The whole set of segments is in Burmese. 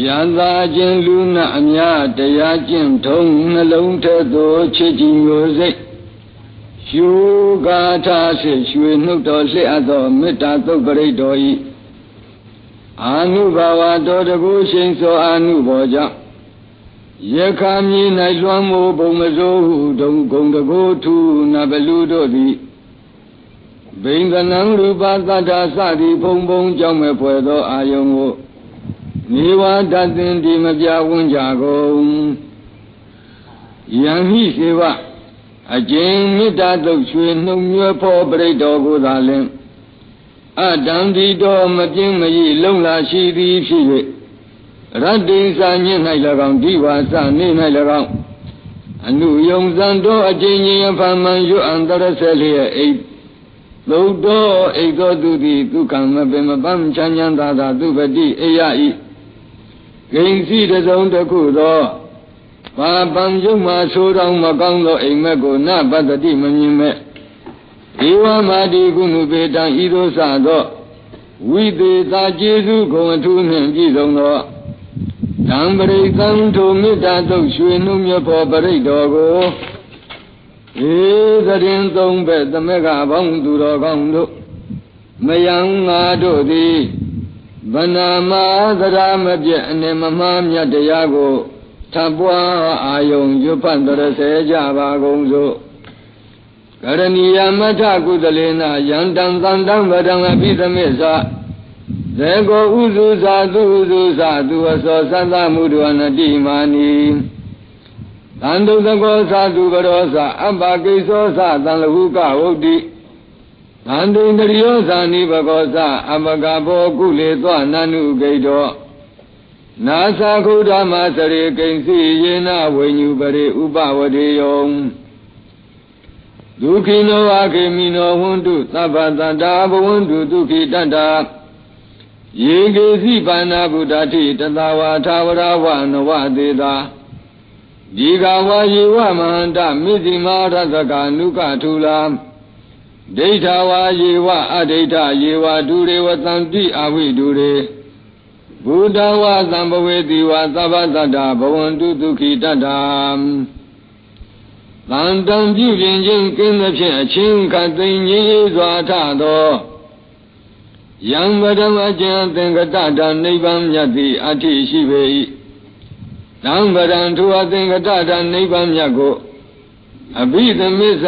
ယန္တာခြင်းလူနာအများတရားကျင့်ထုံးနှလုံးထဲသို့ချစ်ကြည်မျိုးစိတ်ရှုကာထာရှိရွှေနှုတ်တော်လျှက်အပ်သောမေတ္တာသုတ်ပရိတ်တော်ဤအာနုဘာဝတော်တကူရှိန်သောအာနုဘောကြောင့်ယခာမြေ၌လွှမ်းမိုးပုံမစိုးဟုဒုံဂုံတကူထူနဘလူတို့သည်ဘိန္ဒနံရူပသတ္တာစသည်ဘုံဘုံကြောင့်မဲ့ဖွယ်သောအာယုံကို နေဝတသင်ဒီမပြဝန်းကြကုန်ယံဟိစေဝအကျဉ်မေတ္တာတုတ်ရွှေနှုံညွဲဖောပရိတော်ကိုသာလင်အတံဒီတော်မပြင်းမရလုံလာရှိသည်ဖြစ်၍ရတ္တိစာညစ်၌၎င်းဒီဝါစနေ၌၎င်းအနုယုံဇံတော်အကျဉ်ချင်းအဖန်မှန်ရွအန္တရဆက်လျက်အိသုတ်တော်အိသောသူသည်ဒုက္ခမပင်မပန်းချမ်းချမ်းသာသာသူပတိအေယဤ ဂိဉ္စီတစုံတစ်ခုသောဘာပံယုံမှာဆိုးတော်မကောင်းသောအိမ်မက်ကိုနပတ္တိမမြင်မဲ့ဧဝမာတိကုဏုပေတံဤသို့စသောဝိသေသာကျေစုဂုံအထူးနှင့်ပြည့်စုံသောသံပရိသံထိုမေတ္တာသုတ်ရွှေနှုံမြဖို့ပရိတော်ကိုဧသရင်သုံးဘက်သမက်ကဘောင်းသူတော်ကောင်းတို့မယံငါတို့သည် ဗနာမသရမပြည့်အနေမမှားမြတ်တရားကိုထပ်ပွားအာယုံရွတ်ဖတ်တရစေကြပါကုန်စို့ကရဏီယမထကုသလေနယန္တံသန္တံဗဒံအပိသမေသသေကိုဥစုသာသူဥစုသာသူအစောသတ္တမုဒ္ဒဝနတိမာနီသန္တုသကောသာသူဘရောသာအပ္ပကိသောသာသံလဟုကဝုတ်တိ သန္တိန္တရိယောသာနိဘကောသာအပကဘောကုလေသောနနုဂိတောနာသခုဓမ္မစရေကိဉ္စီယေနဝိညုပရိဥပဝတိယောဒုခိနောအခေမိနောဝန္တုသဗ္ဗတန္တာဘဝန္တုဒုခိတတ္တာယေကေစီပါဏဗုဒ္ဓတိတတဝါသာဝရဝနဝသေတာဒီကဝါယေဝမဟန္တမိသိမာရသကနုကထူလာ ဒိဋ္ဌဝါယေဝအဒိဋ္ဌယေဝဒုရေဝတံတိအဝိဒုရေဘုဒ္ဓဝါသံဘဝေတိဝါသဗ္ဗတတ္တဘဝန္တုဒုခိတတ္တာတန်တံပြုပြင်ခြင်းကင်းသဖြင့်အချင်းခတ်သိငြိမ်းစွာထသောယံဗဒမကျန်သင်္ကတတနိဗ္ဗာန်မြတ်သည်အဋ္ဌိရှိပေ၏တံဗရံထိုအသင်္ကတတနိဗ္ဗာန်မြတ်ကိုအဘိသမစ္ဆ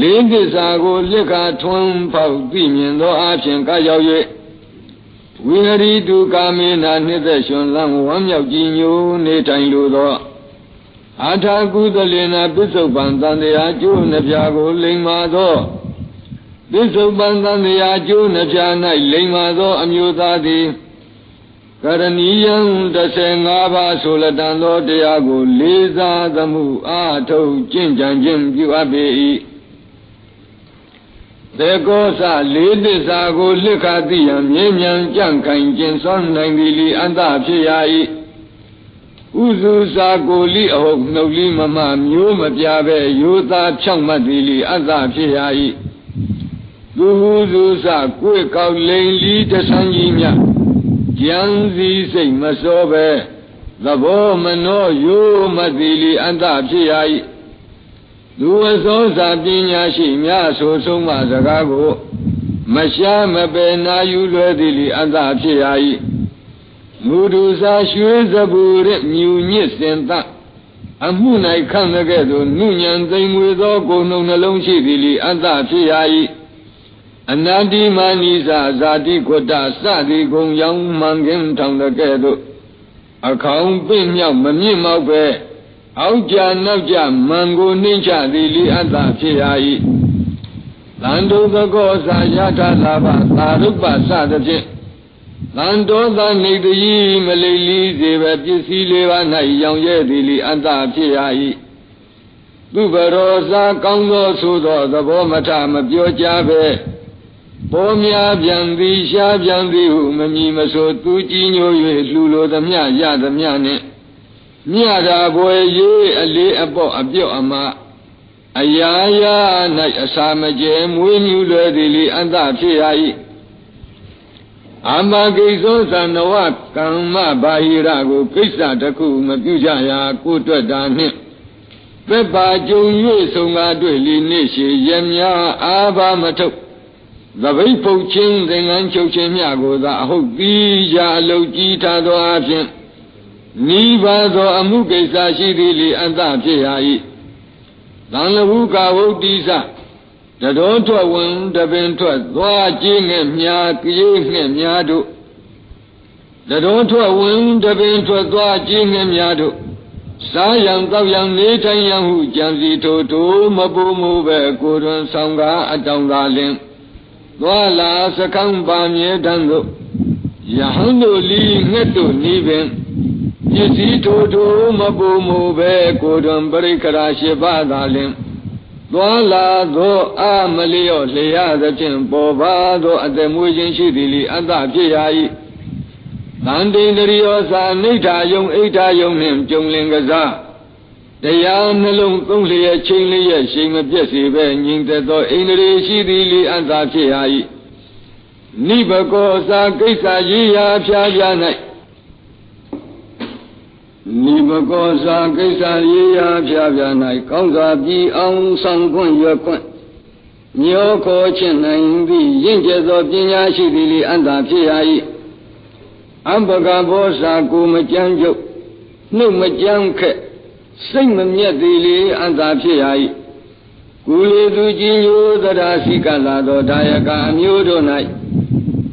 လေးသစ္စာကိုလက်ခါထွန်းပေါက်သိမြင်သောအဖြစ်ကရောက်၍ဝိဟရိတုကာမေနာနှစ်သက်ရှင်လန်းဝမ်းမြောက်ကြည်ညိုနေထိုင်လိုသောအာထာကုသလေနာပစ္စုပန်တန်တရားကျိုးနှပြကိုလိမ္မာသောပစ္စုပန်တန်တရားကျိုးနှပြ၌လိမ္မာသော အမျိုးသားသည်ကရဏီယံ15ပါးဆိုလတန်သောတရားကို လေးစားသမှုအာထုတ်ကျင့်ကြံခြင်းပြုအပ်ပေ၏ သေကောစလေးသစ္စာကိုလက္ခသိရန်မြဲမြံကြံ့ခိုင်ကျင်စွမ်းနိုင်သည်လီအန္တဖြစ်ရ၏ဥစုစာကိုလိအဟုတ်နှုတ်လိမမမျိုးမပြပဲယောသားဖြောင့်မတ်သည်လီအတ္တဖြစ်ရ၏သူဟုစုစာကိုယ်ကောက်လိန်လီတဆန်းကြီးမြကြံစည်းစိတ်မစောပဲသဘောမနောယောမသည်လီအတ္တဖြစ်ရ၏ သူအစောစာပညာရှိများဆိုဆုံးမစကားကိုမရှားမပယ်နာယူလွယ်သည်လီအတ္တဖြစ်ရ၏မူဒုစာရွှေစပူရမြူညစ်စင်သအမှု၌ခံတဲ့ကဲ့သို့နုညံသိမ်မွေသောကိုယ်နှုံနှလုံးရှိသည်လီအတ္တဖြစ်ရ၏အနန္တိမာနိစာဇာတိခွတ္တစသည်ကုံရောင်မှန်ခင်ထောင်တဲ့ကဲ့သို့အခေါင်ပင့်မြောက်မမြင့်မောက်ပဲ အောက်ကြနောက်ကြမန်ကိုနှိမ့်ချသည်လီအတ္တဖြစ်ရ၏တန်တုသကောစာယထာလာဘသာရုပ္ပစသဖြင့်တန်တောသနေတည်းမလိလီစေပဲပစ္စည်းလေးပါး၌ရောင်ရဲသည်လီအတ္တဖြစ်ရ၏သူဘရောစာကောင်းသောဆိုသောသဘောမထမပြောကြပဲပေါ်များပြန်သည်ရှားပြန်သည်ဟုမမီမဆိုသူကြည်ညို၍လှူလိုသမျှရသမျှနှင့် မြတ်တာဘွယ်ရေးအလေးအပေါ့အပြော့အမအရာရာ၌အစာမကျဲမွေးမြူလွယ်သည်လီအန္တဖြစ်ရ၏အာမကိစ္သောသနဝကမ္မဘာဟိရကိုကိစ္စတစ်ခုမပြုကြရာကိုတွက်တာနှင့်ပက်ပါကြုံ၍ဆုံကားတွေ့လီနေရှိရမြအာဘာမထုတ်သပိတ်ဖုတ်ချင်းသင်္ကန်းချုပ်ခြင်းမြကိုသာအဟုတ်ပြီးရာအလုတ်ကြီးထားသောအဖြစ် နိဗ္ဗာန်သောအမှုကိစ္စရှိသည်လေအတ္တဖြစ်ရာ၏သံလဟုကာဝုတ်တိစတတော်ထွက်ဝင်တပင်ထွက်သွားကြည့်ငဲ့မြာကြေးငဲ့မြာတို့တတော်ထွက်ဝင်တပင်ထွက်သွားကြည့်ငဲ့မြာတို့စားရန်တောက်ရန်နေထိုင်ရန်ဟုကြံစီထိုထိုမပူမှုပဲကိုယ်တွင်ဆောင်ကားအတောင်သာလင်သွားလာစကံပါမြဲတမ်းသို့ယဟန်တို့လီငှက်တို့နီးပင် ပစ္စည်းထိုထိုမပူမှုပဲကိုယ်တွင်ပရိက္ခရာရှိပါသာလင်သွားလာသောအာမလျော့လျာသဖြင့်ပေါ်ပါသောအသက်မွေးခြင်းရှိသည်လီအတ္တဖြစ်ရာ၏တန်တိန်တရိယောသာအိဋ္ဌာယုံအိဋ္ဌာယုံနှင့်ကြုံလင်ကစားတရားနှလုံးသုံးလျက်ချိန်လျက်ရှိန်မပြည့်စေပဲညီသက်သောအိန္ဒြေရှိသည်လီအတ္တဖြစ်ရာ၏နိဘကောသာကိစ္စရေးရာဖြာဖြာ၌ နိဘကောသာကိစ္စရေးရာဖြာဖြာ၌ကောင်းစွာပြီးအောင်ဆောင်ခွင့်ရွယ်ခွင့်မျောခေါ်ခြင်းနိုင်သည်ရင့်ကျက်သောပညာရှိသည်လီအတ္တဖြစ်ရာ၏အံပကဘောဇာကိုမကြမ်းကြုတ်နှုတ်မကြမ်းခက်စိတ်မမြတ်သည်လေအတ္တဖြစ်ရာ၏ကုလေသူကြီးညိုသရာစီကလာသောဒါယကအမျိုးတို့၌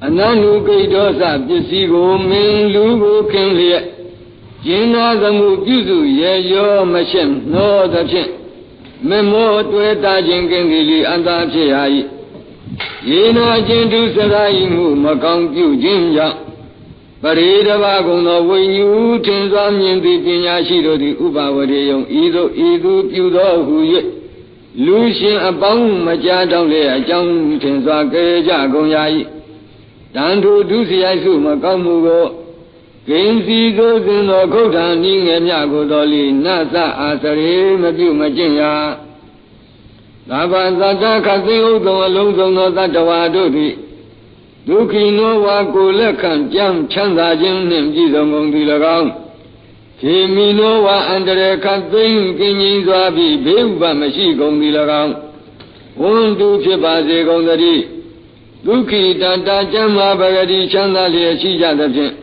အနန္တုကိတောစပစ္စည်းကိုမင်းလူကိုခင်လျက် ကျင်းနာသမှုပြုစုရေရောမရှင်းနှောသဖြင့်မမောတွေ့တာခြင်းကင်းသည်လေအတ္တဖြစ်ရာ၏ယေနာခြင်းသူစရာဤမှုမကောင်းပြုခြင်းကြောင့်ပရိဒဘာကုံသောဝိညာဉ်ထင်စွာမြင်သည်ပညာရှိတို့သည်ဥပါဝရေယုံဤသို့ဤသူပြုသောဟု၍လူရှင်အပေါင်းမကြားတော့လေအကြောင်းထင်စွာကြကြကုန်ရ၏တန်ထိုဒုစရိုက်စုမကောင်းမှုကို ဂိဉ္စီသို့သင်သောခုဋ္ဌာနိငယ်မြကိုတော်လီနသအာစရေမပြုမကျင့်ရာသာဘာသတ္တခသိဥဒ္ဓံအလုံးစုံသောတတ္တဝါတို့သည်ဒုက္ခိနောဝါကိုလက်ခံကြမ်းချမ်းသာခြင်းနှင့်ပြည့်စုံကုန်သည်၎င်းခေမီနောဝါအန္တရာယ်ခသိမ့်ကင်းကြီးစွာပြီးဘေးဥပမရှိကုန်သည်၎င်းဝန္တုဖြစ်ပါစေကုန်သတည်းဒုက္ခိတတကျမ်းမာပဂတိချမ်းသာလျက်ရှိကြသဖြင့်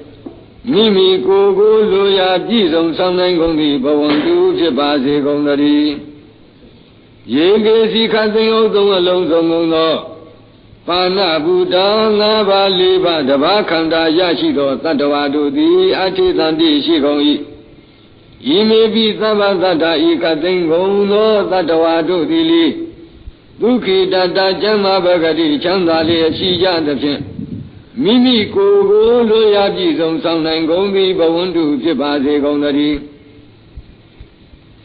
မိမိကိုယ်ကိုလိုရာပြည့်စုံဆောင်နိုင်ကုန်သည်ဘဝန္တုဖြစ်ပါစေကုန်သတည်းယေကေစီခသိမ့်ဥသုံးအလုံးစုံကုန်သောပါဏဘူတာငါးပါးလေးပါးတဘာခန္ဓာရရှိသောတတ္တဝါတို့သည်အထိတန်တိရှိကုန်၏ဤမေပိသဗ္ဗသတ္တဤကသိင်ကုန်သောတတ္တဝါတို့သည်လေဒုက္ခိတတကျမ်းမာပဂတိချမ်းသာလျက်ရှိကြသဖြင့် မိမိကိုယ်ကိုလိုရာပြည့်စုံဆောင်နိုင်ကုန်သည်ဘဝန္တုဖြစ်ပါစေကုန်သတည်း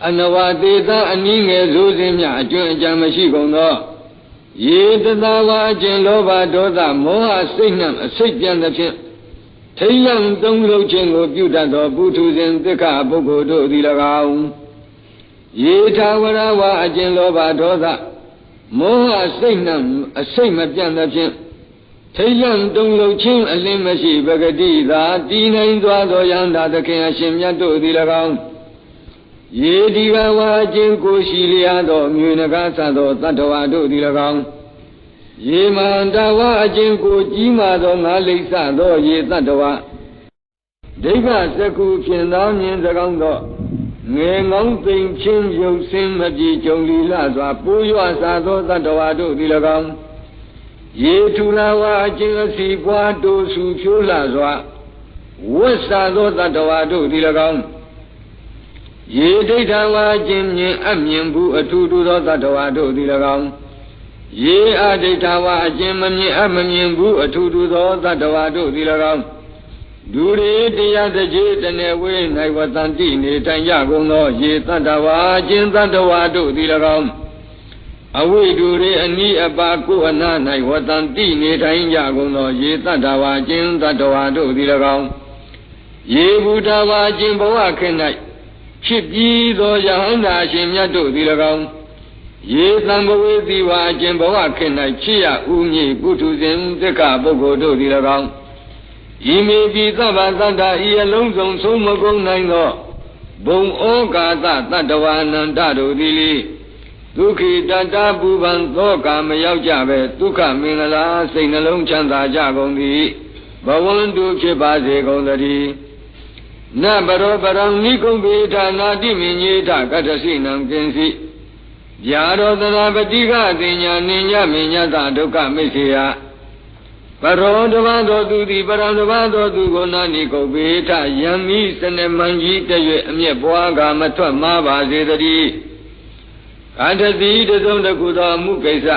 အနဝတေသအနည်းငယ်ဆိုစဉ်မြအကျွမ်းအကြံမရှိကုန်သောရေတသာဝါအကျင်လောဘဒေါသမောဟစိတ်နှံအစိတ်ပြန်သဖြင့်ထိယံသုံးလုံးခြင်းကိုပြုတတ်သောပုထုဇဉ်သစ္ခပုဂ္ဂိုလ်တို့သည်၎င်းရေထာဝရဝါအကျင်လောဘဒေါသမောဟစိတ်နှံအစိတ်မပြတ်သဖြင့် ထိယံတုံလုံးချင်းအလင်းမရှိပဂတိသာတည်နိုင်သွားသောယန္တာသခင်အရှင်မြတ်တို့သည်၎င်းရေဒီကဝါချင်းကိုရှိလျာသောမြေနဂါသသောတတ္တဝါတို့သည်၎င်းရေမန္တဝါအချင်းကိုကြီးမာသောငါလိစ္ဆသောရေတတ္တဝါဒိဋ္ဌစကုဖြင့်သောမြင်စကောင်းသောငယ်ငောင်းသိမ်ချင်းရုပ်ဆင်းမပြေကြုံလီလာစွာပိုးရွစာသောတတ္တဝါတို့သည်၎င်း ရေထူလာဝါအချင်းအစီပွားတို့ဆူဖြိုးလာစွာဝတ်စာသောတတ္တဝါတို့သည်၎င်းရေဒိဋ္ဌဝါခြင်းမြင်အမြင်ဘူးအထူးထူးသောတ attva တို့သည်၎င်းရေအဒိဋ္ဌဝါအခြင်းမမြင်အမမြင်ဘူးအထူးထူးသောတ attva တို့သည်၎င်းဒူရီတရားတကြီးတနေဝေ၌ဝတန်တိနေတိုင်ကြကုန်သော ရေတ attva အခြင်းတ attva တို့သည်၎င်း အဝိဒူရေအနိအပါကိုအနာ၌ဝတန်တိနေထိုင်ကြကုန်သော ရေတ attva အခြင်းတ attva တို့သည်၎င်းရေဘုဒ္ဓဝါအခြင်းဘဝခေ၌ဖြစ်ပြီးသောယဟန္တာရှင်မြတ်တို့သည်၎င်းရေသံဘဝေသီဝါအကျင်ဘဝခေ၌ချစ်ရဥမြေပုထုဇဉ်တက္ကပုဂ္ဂိုလ်တို့သည်၎င်းဤမေပိသဗ္ဗတတ္တဤအလုံးစုံဆုံးမကုန်နိုင်သောဘုံဩကာသတတ္တဝါနန္တတို့သည်လေ ဒုက္ခိတတပူပန်သောကာမရောက်ကြပဲဒုက္ခမင်္ဂလာစိတ်နှလုံးချမ်းသာကြကုန်သည်ဘဝန္တုဖြစ်ပါစေကုန်သတည်းနဘရောပရံနိကုံပိဌာနာတိမိညေထကတ္တစိနံကင်စီဗျာရောသနာပတိကအတင်ညာနိညမိညတဒုက္ခမိစေယပရောတဘာသောသူသည်ပရံတဘာသောသူကိုနာနိကုံပိဌယံမိစနေမံကြီးတရွေအမျက်ပွားကမထွက်မှားပါစေတည်း ကာထတိတစုံတခုသောအမှုကိစ္စ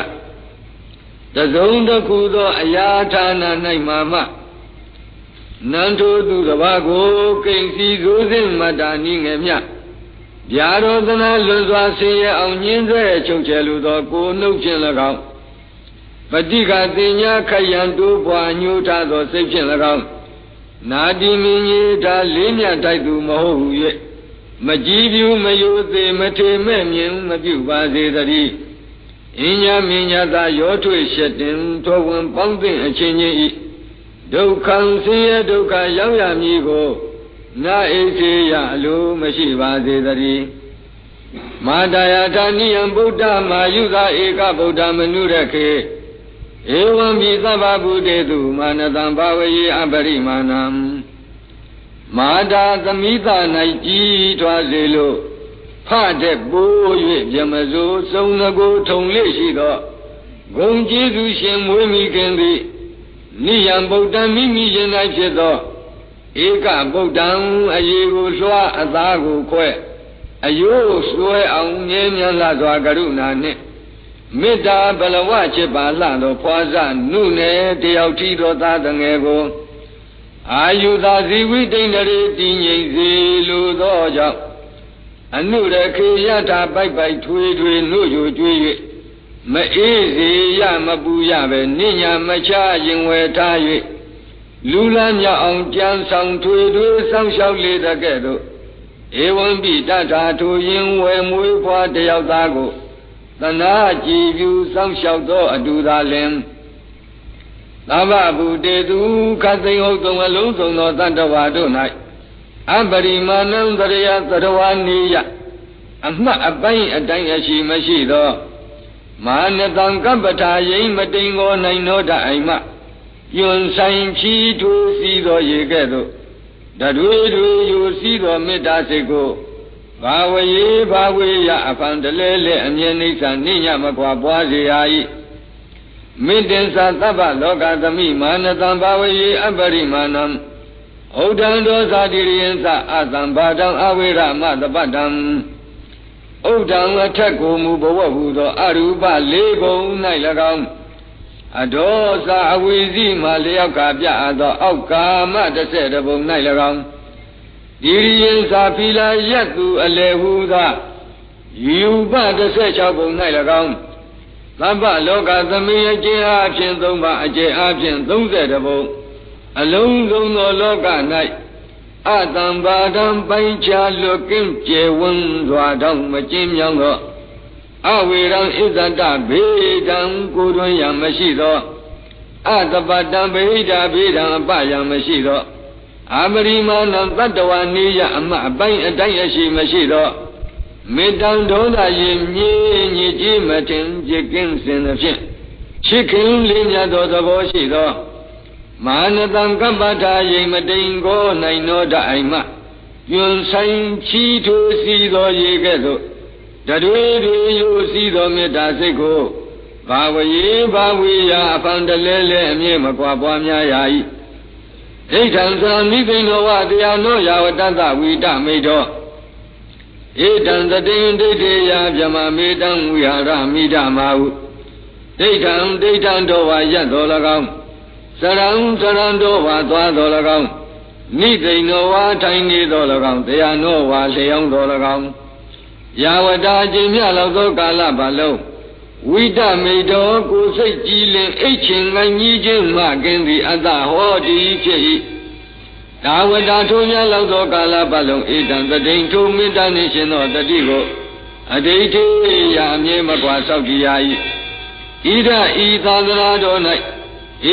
တစုံတခုသောအရာဌာန၌မှာမှနန္ထိုသူတစ်ပါးကိုကိဉ္စီဇိုးစင်မတ္တာနိငယ်မြဗျာရောသနာလွန်စွာဆင်းရဲအောင်ညင်းဆဲချုပ်ချယ်လိုသောကိုနှုတ်ခြင်း၎င်းပฏิကတင်ညာခယံတိုးပွားညှိုးထားသောစိတ်ဖြင့်၎င်းနာတိမင်းကြီးဒါလေးမြတ်တိုက်သူမဟုတ်ဟု၍ မကြည်ပြူမယိုသေးမထေမဲ့မြင်မပြုပါစေတည်းအင်းညာမင်းညာသာရောထွေရှက်တင်ထောဝင်ပေါင်းတဲ့အချင်းချင်းဤဒုက္ခံဆင်းရဲဒုက္ခရောက်ရမည်ကိုနာဣစေယအလိုမရှိပါစေတည်းမာတယာထာနိယံဗုဒ္ဓမာယုသာဧကဗုဒ္ဓမနုရခေဧဝံပိသဗ္ဗဗုတေတုမာနတံဘာဝယေအပရိမာဏံ မာတာသမိသ၌ကြီးထွားစေလို့ဖတဲ့ပိုး၍ပြမစိုးစုံငကိုထုံလေးရှိသောဂုံကျေးဇူးရှင်မွေးမိခင်သည်နိယံဗုဒ္ဓံမိမိရင်၌ဖြစ်သောဧကဗုဒ္ဓံအယေကိုလွှားအသားကိုခွဲအယိုးဆွဲအောင်ငြင်းမြတ်စွာကရုဏာနှင့်မေတ္တာဘလဝချစ်ပါလှသောဖွာဇနုနယ်တယောက်ထီသောသားတငယ်ကို အာယုသာဇီဝိတိန်ရေတည်ငြိမ်စေလိုသောကြောင့်အနုရခေယထာပိုက်ပိုက်ထွေးထွေးနှုတ်ယူကျွေး၍မအေးစေရမပူရပဲနိညာမချရင်ဝယ်ထား၍လူလန်းမြောက်အောင်ကြံဆောင်ထွေထွေးဆောင်းလျှောက်လေတကဲ့သို့ဧဝံပိတထာထိုရင်ဝယ်မွေးဖွားတယောက်သားကိုသနာကြည်ပြူစောင့်ရှောက်သောအတူသာလင် သဗ္ဗဗုတေသူခသိင်ဟုတ်သုံးအလုံးစုံသောတတ္တဝါတို့၌အပရိမာဏံတရယသရဝနေယအမှတ်အပိုင်းအတိုင်းအရှိမရှိသောမာနတံကပ္ပထာယိမတိန်ကိုနိုင်သောတအိမ်မှယွန်ဆိုင်ချီထူစီသောရေကဲ့သို့တတွေတွေယူစီသောမေတ္တာစိတ်ကိုဘာဝယေဘာဝေယအဖန်တလဲလဲအမြဲနိစ္စနိညမကွာပွားစေရာဤ မေတ္တံသသဗ္ဗလောကသမိမာနတံဘာဝယေအပရိမာဏံဩဒံဒောဇာတိရိယံသအတံဘာတံအဝိရမတပတ္တံဥဒံအထက်ကိုမူဘဝဟုသောအရူပလေးကုံ၌၎င်းအဒောသာအဝိဇိမှလျောက်ကပြအပ်သော အောက်ကာမတစ်ဆက်တပုံ၌၎င်းဒီရိယင်သာဖီလာယတ်သူအလေဟုသာယူပ16ပုံ၌၎င်း သဗ္ဗလောကသမီးအကျဉ်အားဖြင့်၃ပါးအကျဉ်အားဖြင့်30ပုံအလုံးစုံသောလောက၌အတံပါဒံပိုင်းခြားလွတ်ကင်းကျေဝန်းစွာတောင်မကျင်းမြောင်းသောအဝေရံဣဇတဘေဒံကိုတွင်ရမရှိသောအတပတံဗိဒာဘေဒံအပယံမရှိသောအပရိမာဏတတ္တဝနေယအမအပိုင်းအတိုင်းအရှိမရှိသော မေတ္တံဒေါသရင်မြည်ညစ်ကြေးမတင်จิตကင်းစင်သဖြင့်ချစ်ခင်လေးမြတ်သောသဘောရှိသောမာနတံကပ္ပထာယိမတိန်ကိုနိုင်သောတအိမ်မှယွန်ဆိုင်ချီထိုးစီသောရေကဲ့သို့တတွေတွေယူစီသောမေတ္တာစိတ်ကိုဘာဝယေဘာဝေယအဖန်တလဲလဲအမြဲမကွာပွားများရာ၏ဣဋ္ဌံသံမိသိဏောဝတရားနောယာဝတ္တဝိတမိတော ဣဒံတတိဒိဋ္ဌိယဗြဟ္မမေတံဝိဟာရမိဓမဟုဒိဋ္ဌံဒိဋ္ဌံတော်ဝါယတ်တော်၎င်းစရံစရံတော်ဝါသွားတော်၎င်းနိသိဏောဝါထိုင်နေတော်၎င်းတရားနောဝါလျောင်းတော်၎င်းယာဝတာအကျင့်မြလောက်သောကာလပတ်လုံးဝိတမေတောကိုစိတ်ကြည်လင်အိတ်ချင်ငကြီးခြင်းမှကင်းသည်အတ္တဟောတိဖြစ်၏ ဒါဝတာထိုများလောက်သောကာလပတ်လုံးဧတံတတိန်ထိုမေတ္တာနှင့်ရှင်သောတတိကိုအတိတ်ေရာအမြဲမကွာဆောက်တည်ရ၏ဣဒဤသာသနာတော်၌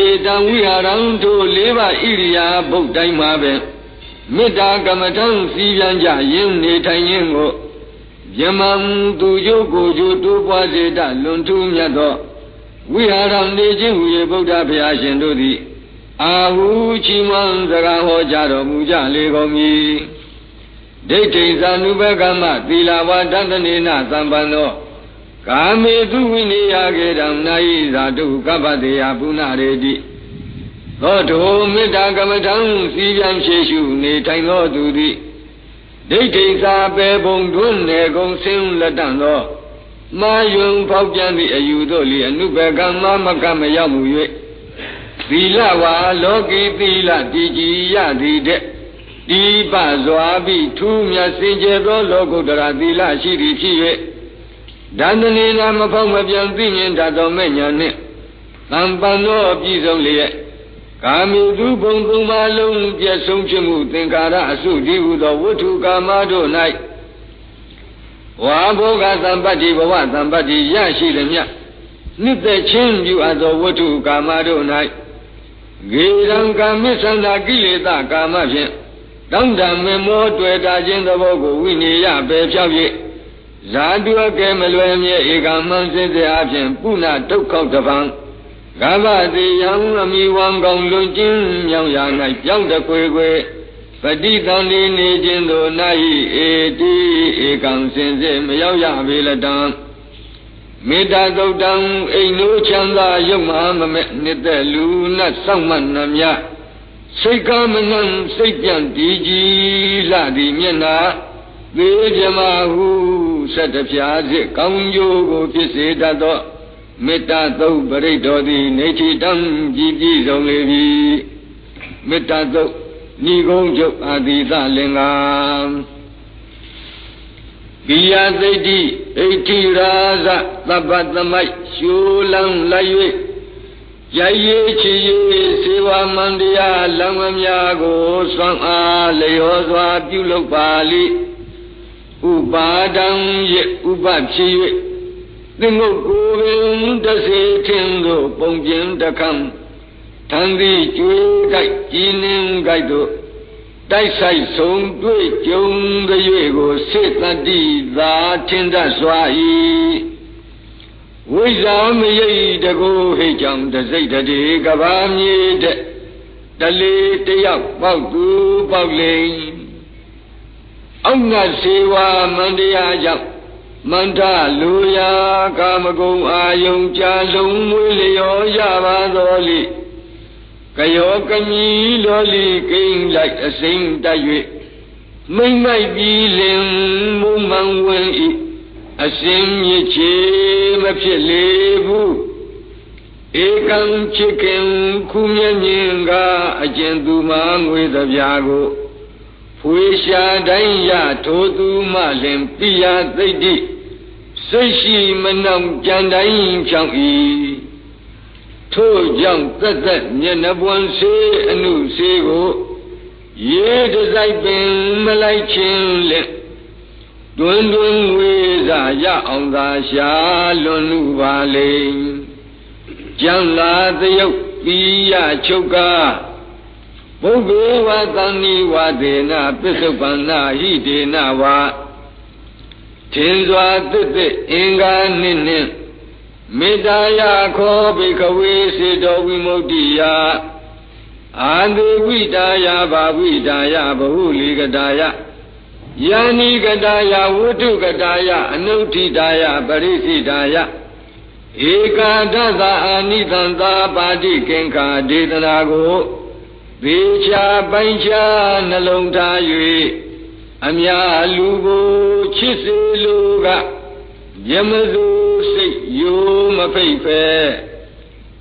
ဧတံဝိဟာရံတို့လေးပါဣရိယာပုတ်တိုင်းမှာပဲမေတ္တာကမ္မထံစီပြန်ကြရင်းနေထိုင်ရင်းကိုယမံသူကျိုးကိုကျိုးတိုးပွားစေတလွန်ထူးမြတ်သောဝိဟာရံနေခြင်းဟူ၍ဗုဒ္ဓဘုရားရှင်တို့သည် အာဟုချီးမွမ်းစကားဟောကြားတော်မူကြလေကုန်မည်ဒိဋ္ဌိဇာနုဘကမ္မသီလဝါဒတနေနသံပန္နောကာမေသူဝိနိယကေတံနာယိဇာတုကပ္ပတေယပုဏ္ဏရေတိသောတောမေတ္တာကမ္မထံစီပြန်ဖြေရှုနေထိုင်သောသူသည်ဒိဋ္ဌိသာပေဘုံတွန်းနေကုန်ဆင်းလက်တန်သောမာယွန်ဖောက်ပြန်သည့်အယူတို့လီအနုဘကမမကမရောက်မှု၍ သီလဝါလောကီသီလတည်ကြည်ရသည်တဲ့ဒီပစွာပြီးထူးမြတ်စင်ကြယ်သောလောကုတ္တရာသီလရှိသည်ဖြစ်၍ဒန္တနေနာမဖောက်မပြန်သိမြင်တတ်သောမဲ့ညာနှင့်တံပန်သောအပြည့်စုံလျက်ကာမိသူဘုံသုံးပါလုံးပြည့်စုံဖြစ်မှုသင်္ကာရအစုတည်ဟုသောဝတ္ထုကာမတို့၌ဝါဘောဂသံပတ္တိဘဝသံပတ္တိရရှိသည်မြတ်နှစ်သက်ချင်းပြုအပ်သောဝတ္ထုကာမတို့၌ ဂေရံကာမိသန္တာကိလေသာကာမဖြင့်တောင်းတမမောတွေ့တာခြင်းသဘောကိုဝိနည်းရပဲဖြောက်၍ဇာတုအကဲမလွယ်မြဲဧကမံစင်စေအပြင်ပုဏ္ဏဒုက္ခောတပံဂဗတိယံအမိဝံကောင်လွန်ကျင်းမြောင်ရာ၌ပြောင်းတခွေခွေပฏิသန္တိနေခြင်းသို့နာဟိဧတိဧကံစင်စေမရောက်ရပေလတံ မေတ္တာသုတ်တံအိမ်နိုးချမ်းသာရုပ်မဟာမမဲ့နှစ်သက်လူနတ်စောင့်မှနှမြစိတ်ကမနှံစိတ်ပြန်တည်ကြည်လှသည်မျက်နာသေးကြမဟုဆက်တပြားစစ်ကောင်းကျိုးကိုဖြစ်စေတတ်သောမေတ္တာသုတ်ပရိတ်တော်သည်နေချီတံကြည်ပြည့်စုံလေပြီမေတ္တာသုတ်ညီကုန်းချုပ်အာတိသလင်္ကာ ကိယသိတိဣတိရာဇသဗ္ဗသမိုက်ရှူလံလိုက်၍ရည်ချီ၍စေဝမန္တရားလံမများကိုသွမ်းအားလျောစွာပြုလုပ်ပါလိဥပါဒံယေဥပဖြစ်၍သင်္ကုတ်ကိုပင်တစေထင်သို့ပုံကျင်တခံထံသည်ကျွေးကြိုက်ကြည်နှင်းကြိုက်တို့ တိုက်ဆိုင်ဆုံးတွေ့ကြုံကြွေကိုစေတတိသာထင်တတ်စွာ၏ဝိဇ္ဇာမရိတ်တကူဟိကြောင့်တစိတ်တည်းကဘာမြေတဲ့တလေတယောက်ပေါက်သူပေါက်လိမ့်အောက်ငါစေဝါမန္တရားကြောင့်မန္တလူယာကာမဂုံအာယုံကြာလုံးမွေးလျောရပါတော်လိ ကယောကမီလောလီကိန်းလိုက်အစိမ့်တတ်၍မိမ့်မိုက်ပြီးလင်မုံမှန်ဝင်ဤအစင်မြစ်ချေမဖြစ်လေဘူးဧကံချစ်ခင်ခုမျက်မြင်ကအကျဉ်သူမှငွေသပြာကိုဖွေရှာတိုင်းရထိုသူမှလင်ပိယသိတိစိတ်ရှိမနှောင်ကြံတိုင်းဖြောင်း၏ ထို့ကြောင့်သက်သက်မျက်နှပွန်စေအနုစေကိုရေတစိုက်ပင်မလိုက်ခြင်းလက်တွင်တွင်ဝေစာရအောင်သာရှာလွန်လူပါလေကျမ်းလာသယုတ်ပြီးရချုပ်ကားဘုဗ္ဗေဝသံနိဝဒေနပစ္စုပန္နာဟိဒေနဝါထင်စွာသစ်သစ်အင်္ဂါနှင့်နှင့် မေတ္တာယခောဘိကဝေစေတောဝိမု ക്തി ယအာတိဝိတာယဘာဝိတာယဘဟုလီကတာယယာနိကတာယဝုထုကတာယအနုဋ္ဌိတာယပရိစိတာယဧကာဒသအာနိသံသာပါတိကင်္ခာဒေသနာကိုသေချာပိုင်ချာနှလုံးထား၍အများလူကိုချစ်စေလိုကယမစုစိတ် ယိုမဖိတ်ဖဲ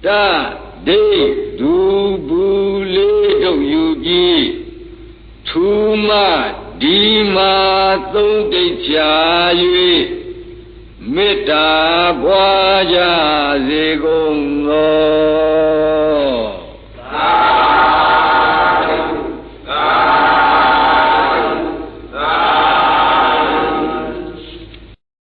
တဒိဒူဘူးလေးတို့ယူပြီးထူမဒီမာသုံးတိတ်ချာ၍မေတ္တာပွားကြစေကုန်သော